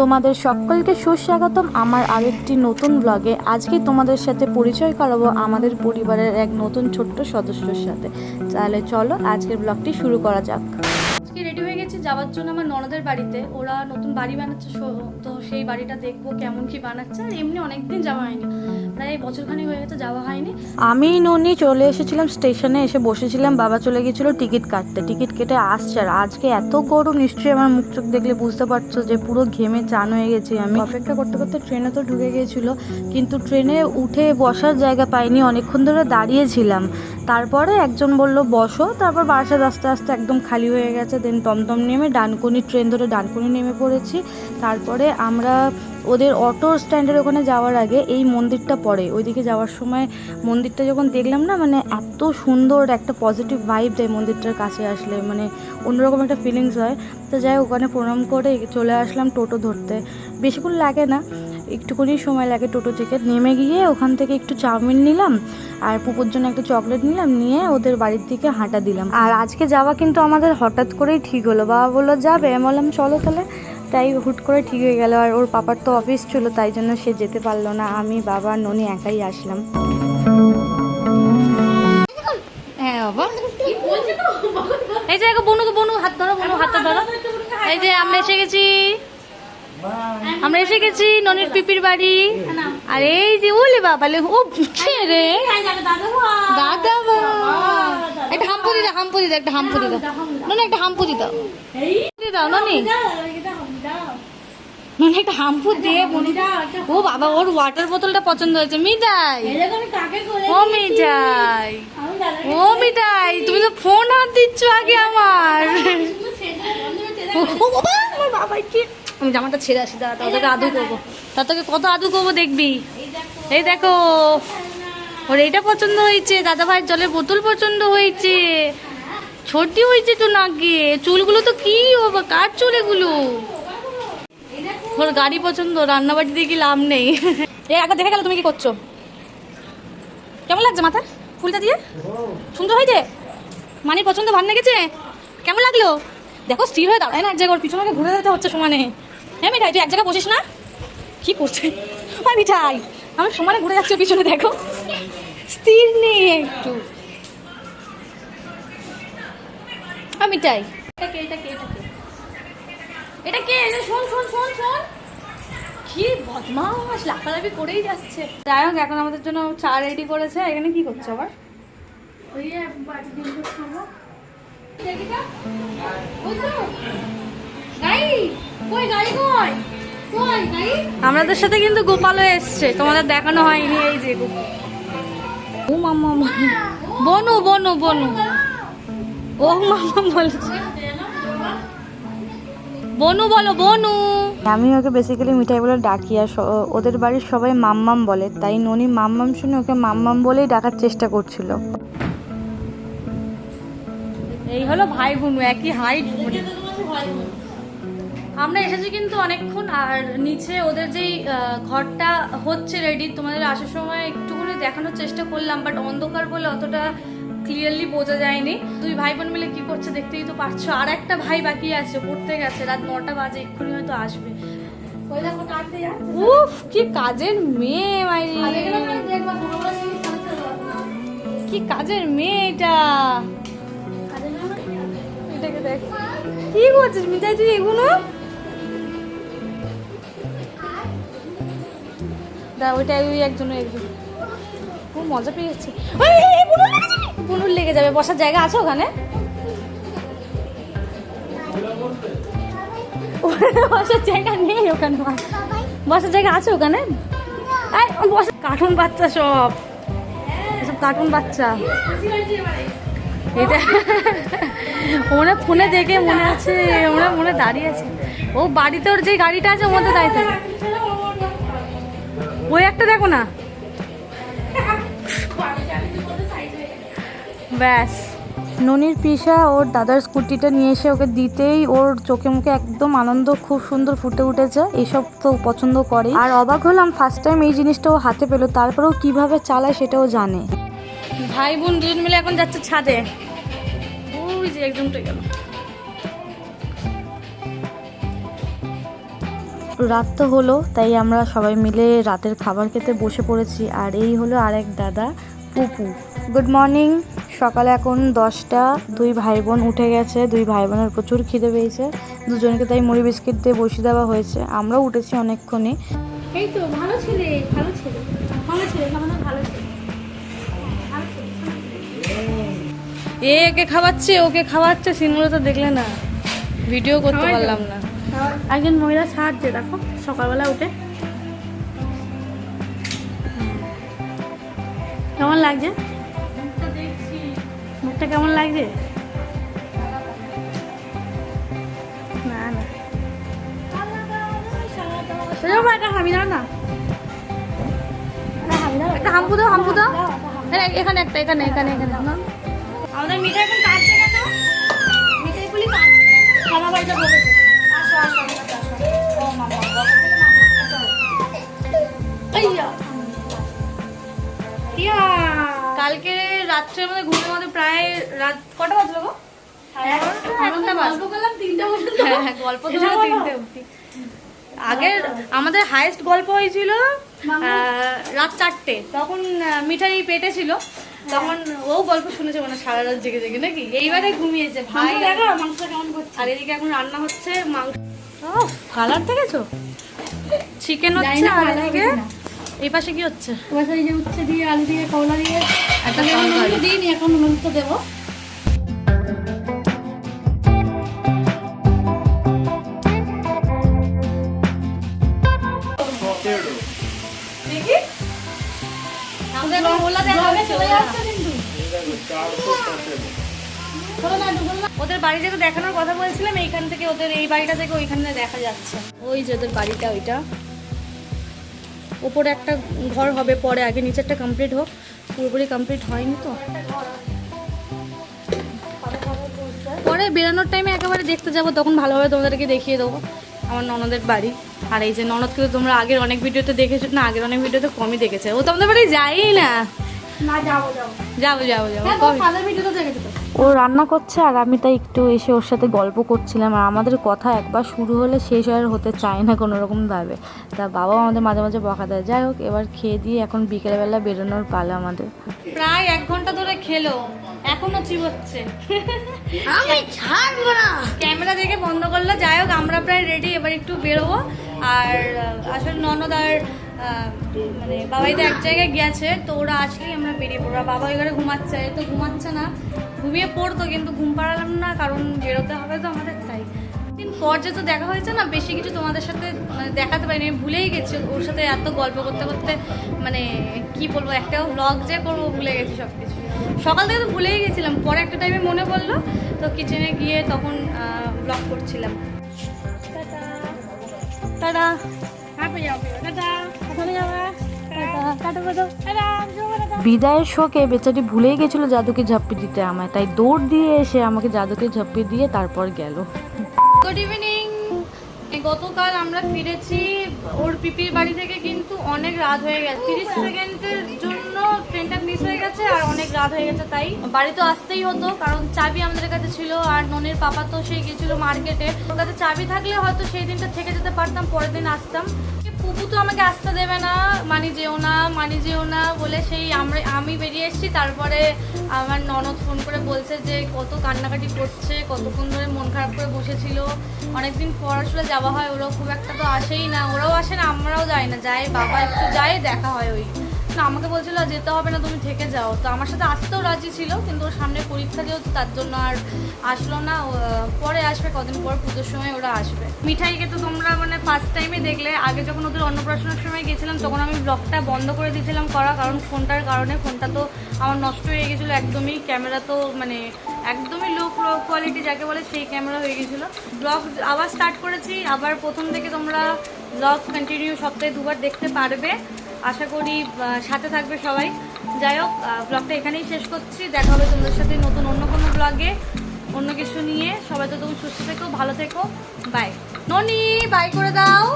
তোমাদের সকলকে সুস্বাগতম আমার আরেকটি নতুন ব্লগে আজকে তোমাদের সাথে পরিচয় করাবো আমাদের পরিবারের এক নতুন ছোট্ট সদস্যর সাথে। তাহলে চলো আজকের ব্লগটি শুরু করা যাক। আজকে রেডি হয়ে গেছি যাওয়ার জন্য আমার ননদের বাড়িতে। ওরা নতুন বাড়ি বানাচ্ছে তো সেই বাড়িটা দেখব কেমন কি বানাচ্ছে। আর এমনি অনেকদিন যাওয়া হয়নি। প্রায় হয়ে গেছে, যাওয়া হয়নি। আমি ননি চলে এসেছিলাম স্টেশনে, এসে বসেছিলাম, বাবা চলে গেছিল টিকিট কাটতে। টিকিট কেটে আসছে আর আজকে এত গরম, নিশ্চয়ই আমার মুখ চোখ দেখলে বুঝতে পারছ যে পুরো ঘেমে চান হয়ে গেছি আমি। অপেক্ষা করতে করতে ট্রেনে তো ঢুকে গিয়েছিল, কিন্তু ট্রেনে উঠে বসার জায়গা পাইনি, অনেকক্ষণ ধরে দাঁড়িয়েছিলাম। তারপরে একজন বলল, বসো। তারপর বাসায় আস্তে আস্তে একদম খালি হয়ে গেছে দেন টমটম নেমে ডানকুনি, ট্রেন ধরে ডানকুনি নেমে পড়েছি। তারপরে আমরা ওদের অটো স্ট্যান্ডের ওখানে যাওয়ার আগে এই মন্দিরটা পড়ে। ওইদিকে যাওয়ার সময় মন্দিরটা যখন দেখলাম না মানে এত সুন্দর একটা পজিটিভ ভাইব দেয় মন্দিরটার কাছে আসলে মানে অন্যরকম একটা ফিলিংস হয়। তো যাই ওখানে প্রণাম করে চলে আসলাম টোটো ধরতে। বেশিক্ষণ লাগে না একটুখানি সময় লাগে টোটো থেকে। নেমে গিয়ে ওখান থেকে একটু চাউমিন নিলাম, আর পুকুর জন্য একটা চকলেট নিলাম, নিয়ে ওদের বাড়ির দিকে হাঁটা দিলাম। আর আজকে যাওয়া কিন্তু আমাদের হঠাৎ করেই ঠিক হলো। বাবা বলল, যাবে? বললাম, চলো তাহলে। তাই হুট করে ঠিক হয়ে গেল আর ওর পাপার তো অফিস ছিল, তাই জন্য সে যেতে পারল না। আমি বাবা, ননি একাই আসলাম। হ্যাঁ বাবা। এই যে বনুকে, বনু, হাত ধরো, বনু হাতটা ধরো। এই যে আমরা এসে গেছি। আমরা এসে গেছি ননির পিপির বাড়ি। আর এই যে, ওলে বাবা লে, ও রে? দাদা একটা হাম্পুরি দাও হাম্পুরি দাও, একটা হাম্পুরি দাও। ননি, একটা হাম্পুরি দাও। দাও, ননি। একটা হাম্পু দে বনি ও বাবা ওর ওয়াটার বোতলটা পছন্দ হয়েছে। মিঠাই। ও মিঠাই। ও মিঠাই তুমি তো ফোন হাত দিচ্ছ আগে আমার। ও বাবা, আমার বাবা কি আমি জামাটা ছেড়ে আসি দাঁড়া তোকে আদু করব। তা তোকে কত আদু করব দেখবি? এই দেখো। ওর এইটা পছন্দ হয়েছে দাদা ভাইয়ের জলের বোতল পছন্দ হয়েছে। ছোটি হয়েছে তো নাকি। চুলগুলো তো কি কার চুল এগুলো? ওর গাড়ি পছন্দ রান্নাবাড়ি দিয়ে কি লাভ নেই। এ আগে দেখে গেল তুমি কি করছ? কেমন লাগছে মাথা? ফুলটা দিয়ে? সুন্দর হয়েছে? মানি পছন্দ ভালো লেগেছে কেমন লাগল? দেখো, স্থির হয়ে দাঁড়ায় না এক জায়গায় পিছনে ঘুরে যেতে হচ্ছে সমানে। হ্যাঁ মিঠাই, তুই এক জায়গায় বসিস না? কি করছে? ওই মিঠাই আমি সমানে ঘুরে যাচ্ছে পিছনে, দেখো। স্থির নেই একটু। আ, মিঠাই। এটা কে এটা কে এটা কে? এটা কে? এটা শোন শোন শোন শোন। কি বদমাস লাফালাফি করেই যাচ্ছে। যাই হোক এখন আমাদের জন্য চা রেডি করেছে। এখানে কি করছে আবার? আমাদের সাথে কিন্তু গোপালও এসছে। তোমাদের দেখানো হয়নি এই যে গোপাল। ও মাম্মা। বনু বনু বনু। ও মাম্মা বলছে। বনু বলো বনু। আমি ওকে বেসিক্যালি মিঠাই বলে ডাকি আর ওদের বাড়ির সবাই মাম্মাম বলে। তাই ননি মাম্মাম শুনে ওকে মাম্মাম বলেই ডাকার চেষ্টা করছিল। এই হলো ভাই বোন একই হাইট আমরা এসেছি কিন্তু অনেকক্ষণ আর নিচে ওদের যেই ঘরটা হচ্ছে রেডি তোমাদের আসার সময় একটুখানি দেখানোর চেষ্টা করলাম বাট অন্ধকার বলে অতটা ক্লিয়ারলি বোঝা যায়নি। দুই ভাই বোন মিলে কি করছে দেখতেই তো পারছ আর একটা ভাই বাকি আছে পড়তে গেছে। রাত নটা বাজে এক্ষুনি হয়তো আসবে। উফ কি কাজের মেয়ে মাইরি কি কাজের মেয়ে এটা? এটাকে দেখ। কি করছিস মিঠাই তুই এগুলো? দা ওইটা ওই একজন একজন। মজা পেয়ে যাচ্ছি। বুনুর লেগে যাবে, বসার জায়গা আছে ওখানে? বসার জায়গা নেই ওখানে। বসার জায়গা আছে ওখানে? কার্টুন বাচ্চা সব। এসব কার্টুন বাচ্চা। এটা মনে ফোনে দেখে মনে আছে, ওরা মনে দাঁড়িয়ে আছে। ও বাড়িতে ওর যে গাড়িটা আছে, ওর মধ্যে দাঁড়িয়ে ওই একটা দেখো না। ব্যাস। ননির পিসা ওর দাদার স্কুটিটা নিয়ে এসে ওকে দিতেই ওর চোখে মুখে একদম আনন্দ খুব সুন্দর ফুটে উঠেছে এইসব তো পছন্দ করে আর অবাক হলাম ফার্স্ট টাইম এই জিনিসটা ও হাতে পেল, তারপরেও কীভাবে চালায় সেটাও জানে। ভাই বোন দুজন মিলে এখন যাচ্ছে ছাদে। ওই যে একদম তো গেল। রাত তো হলো তাই আমরা সবাই মিলে রাতের খাবার খেতে বসে পড়েছি। আর এই হলো আরেক দাদা পুপু। গুড মর্নিং সকালে এখন দশটা দুই ভাই বোন উঠে গেছে। দুই ভাই বোনের প্রচুর খিদে পেয়েছে। দুজনকে তাই মুড়ি বিস্কিট দিয়ে বসিয়ে দেওয়া হয়েছে। আমরাও উঠেছি অনেকক্ষণই এই তো ভালো ছেলে ভালো ছেলে। ভালো ছেলে ভালো ছেলে এ একে খাওয়াচ্ছে ওকে খাওয়াচ্ছে সিনগুলো তো দেখলে না। ভিডিও করতে পারলাম না। একজন মহিলা সাহায্যে দেখো সকালবেলা উঠে। কেমন লাগছে? মুখটা কেমন লাগছে? না না। হামি দাও না। একটা দাও দাও। এখানে একটা এখানে এখানে এখানে। আমাদের মিঠাই এখন কাটছে মিঠাইগুলি বাড়িতে বলেছে কালকে রাত্রে আমাদের ঘুমের মধ্যে প্রায় রাত কটা বাজলো গো? হ্যাঁ হ্যাঁ গল্প আগের আমাদের হাইস্ট গল্প হয়েছিল রাত চারটে। তখন মিঠাই পেটে ছিল। তখন ও গল্প শুনেছে মানে সারা রাত জেগে জেগে নাকি? এইবারে ঘুমিয়েছে ভাই। আর এদিকে এখন রান্না হচ্ছে মাংস। কালার দেখেছ? চিকেন হচ্ছে আর এদিকে। এই পাশে কি হচ্ছে? সাথে যে উচ্ছে দিয়ে আলু দিয়ে কলা দিয়ে একটা আমি এখন। নুন তো দেবো। ওদের বাড়ি যেটা দেখানোর কথা বলছিলাম এইখান থেকে ওদের এই বাড়িটা থেকে ওইখানে দেখা যাচ্ছে। ওই যে ওদের বাড়িটা ওইটা। ওপরে একটা ঘর হবে পরে আগে নিচেরটা কমপ্লিট হোক। পুরোপুরি কমপ্লিট হয়নি তো। পরে বেরানোর টাইমে একেবারে দেখতে যাব তখন ভালোভাবে তোমাদেরকে দেখিয়ে দেবো। আমার ননদের বাড়ি। আর এই যে ননদকে তো তোমরা আগের অনেক ভিডিওতে দেখেছ না আগের অনেক ভিডিওতে কমই দেখেছে। ও তোমাদের বাড়ি যাই না? না যাব যাব। যাব যাব ও রান্না করছে আর আমি তাই একটু এসে ওর সাথে গল্প করছিলাম। আর আমাদের কথা একবার শুরু হলে শেষ আর হতে চায় না কোনো রকম ভাবে। তা বাবাও আমাদের মাঝে মাঝে বকা দেয়। যাই হোক এবার খেয়ে দিয়ে এখন বিকেলবেলা বেরোনোর পালা আমাদের। প্রায় এক ঘণ্টা ধরে খেলো। এখনও চিবোচ্ছে। আমি ছাড়বো না। ক্যামেরা দেখে বন্ধ করল। যাই হোক আমরা প্রায় রেডি এবার একটু বেরোবো। আর আসলে ননদ আর মানে বাবাই তো এক জায়গায় গেছে তো ওরা আসলেই আমরা বেরিয়ে পড়ব। বাবা ঘরে ঘুমাচ্ছে, তো ঘুমাচ্ছে না। ঘুমিয়ে পড়তো, কিন্তু ঘুম পাড়ালাম না, কারণ বেরোতে হবে তো আমাদের, তাই। দিন পর যে তো দেখা হয়েছে না, বেশি কিছু তোমাদের সাথে মানে দেখাতে পারিনি। আমি ভুলেই গেছি ওর সাথে এত গল্প করতে করতে মানে কি বলব, একটা ব্লগ যে করব, ভুলে গেছি সব কিছু সকাল থেকে তো ভুলেই গেছিলাম, পরে একটা টাইমে মনে পড়ল, তো কিচেনে গিয়ে তখন ব্লগ করছিলাম। টাটা। বিদায়ের শোকে বেচারি ভুলেই গেছিল জাদুকে ঝাপ্পি দিতে আমায়। তাই দৌড় দিয়ে এসে আমাকে জাদুকে ঝাপ্পি দিয়ে তারপর গেল। গুড ইভিনিং গতকাল আমরা ফিরেছি, ওর পিপির বাড়ি থেকে কিন্তু অনেক রাত হয়ে গেছে। তিরিশ সেকেন্ডের ট্রেনটা মিস হয়ে গেছে আর অনেক রাত হয়ে গেছে তাই। বাড়ি তো আসতেই হতো, কারণ চাবি আমাদের কাছে ছিল আর ননের পাপা তো সেই গেছিল মার্কেটে। ওর কাছে চাবি থাকলে হয়তো সেই দিনটা থেকে যেতে পারতাম, পরের দিন আসতাম। পুপু তো আমাকে আসতে দেবে না, মানি যেও না, মানি যেও না বলে সেই আমরা আমি বেরিয়ে এসেছি, তারপরে আমার ননদ ফোন করে বলছে যে কত কান্নাকাটি করছে, কতক্ষণ ধরে মন খারাপ করে বসেছিল। অনেকদিন আসলে যাওয়া হয়, ওরাও খুব একটা তো আসেই না, ওরাও আসে না, আমরাও যাই না, যাই বাবা একটু যায়, দেখা হয় ওই না, আমাকে বলছিল যেতে হবে না, তুমি থেকে যাও। তো আমার সাথে আসতেও রাজি ছিল, কিন্তু ওর সামনে পরীক্ষা যেহেতু, তার জন্য আর আসলো না। পরে আসবে, কদিন পর পুজোর সময় ওরা আসবে। মিঠাইকে তো তোমরা মানে ফার্স্ট টাইমে দেখলে। আগে যখন ওদের অন্নপ্রাশনের সময় গেছিলাম তখন আমি ব্লগটা বন্ধ করে দিয়েছিলাম করা, কারণ ফোনটার কারণে ফোনটা তো আমার নষ্ট হয়ে গেছিল একদমই ক্যামেরা তো মানে একদমই লো কোয়ালিটি যাকে বলে সেই ক্যামেরা হয়ে গেছিল ব্লগ আবার স্টার্ট করেছি, আবার প্রথম থেকে তোমরা ব্লগ কন্টিনিউ সপ্তাহে দুবার দেখতে পারবে। আশা করি সাথে থাকবে সবাই। যাই হোক ব্লগটা এখানেই শেষ করছি। দেখা হবে তোমাদের সাথে নতুন অন্য কোনো ব্লগে অন্য কিছু নিয়ে। সবাই তো তুমি সুস্থ থেকো, ভালো থেকো। বাই ননি বাই করে দাও।